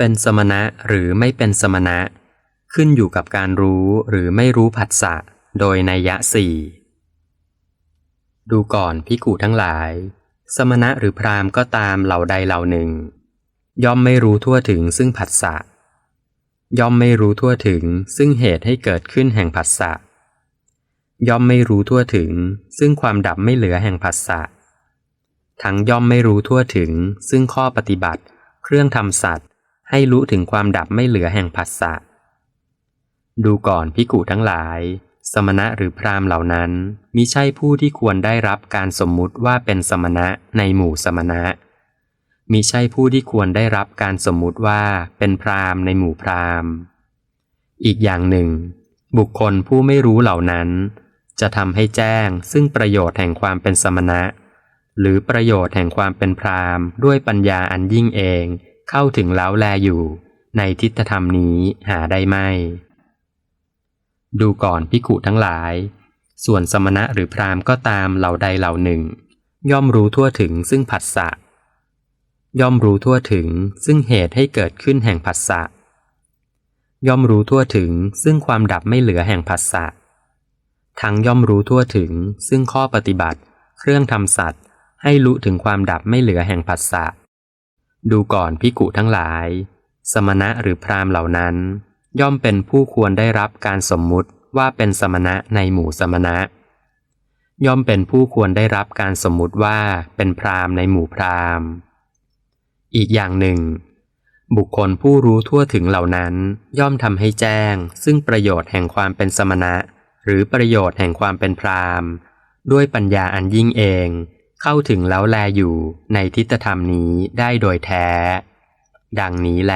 เป็นสมณะหรือไม่เป็นสมณะ ขึ้นอยู่กับการรู้หรือไม่รู้ผัสสะโดยนัยยะสี่ดูก่อนพิกูทั้งหลาย สมณะหรือพรามก็ตามเหล่าใดเหล่าหนึ่ง ย่อมไม่รู้ทั่วถึงซึ่งผัสสะย่อมไม่รู้ทั่วถึงซึ่งเหตุให้เกิดขึ้นแห่งผัสสะย่อมไม่รู้ทั่วถึง ซึ่งความดับไม่เหลือแห่งผัสสะทั้งย่อมไม่รู้ทั่วถึง ซึ่งข้อปฏิบัติ เครื่องทำสัตว ให้รู้ถึงความดับไม่เหลือแห่งผัสสะ ดูก่อนพิกูทั้งหลาย สมณะหรือพราหมณ์เหล่านั้นมิใช่ผู้ที่ควรได้รับการสมมุติว่าเป็นสมณะในหมู่สมณะมิใช่ผู้ที่ควรได้รับการสมมุติว่าเป็นพราหมณ์ในหมู่พราหมณ์อีกอย่างหนึ่ง บุคคลผู้ไม่รู้เหล่านั้น จะทำให้แจ้งซึ่งประโยชน์แห่งความเป็นสมณะ หรือประโยชน์แห่งความเป็นพราหมณ์ด้วยปัญญาอันยิ่งเอง เข้าถึงแล้วแลอยู่ ในทิฏฐธรรมนี้หาได้ไม่ ดูก่อนพิกุทั้งหลาย ส่วนสมณะหรือพราหมณ์ก็ตามเหล่าใดเหล่าหนึ่ง ย่อมรู้ทั่วถึงซึ่งผัสสะย่อมรู้ทั่วถึงซึ่งเหตุให้เกิดขึ้นแห่งผัสสะย่อมรู้ทั่วถึงซึ่งความดับไม่เหลือแห่งผัสสะทั้งย่อมรู้ทั่วถึงซึ่งข้อปฏิบัติ เครื่องทำสัตว์ ให้รู้ถึงความดับไม่เหลือแห่งผัสสะ ดูก่อนพิกุทั้งหลาย สมณะหรือพราหมณ์เหล่านั้น ย่อมเป็นผู้ควรได้รับการสมมุติว่าเป็นสมณะในหมู่สมณะ ย่อมเป็นผู้ควรได้รับการสมมุติว่าเป็นพราหมณ์ในหมู่พราหมณ์ อีกอย่างหนึ่ง บุคคลผู้รู้ทั่วถึงเหล่านั้น ย่อมทำให้แจ้ง ซึ่งประโยชน์แห่งความเป็นสมณะ หรือประโยชน์แห่งความเป็นพราหมณ์ ด้วยปัญญาอันยิ่งเอง เข้าถึงแล้วแลอยู่ในทิฏฐธรรมนี้ได้โดยแท้ ดังนี้แล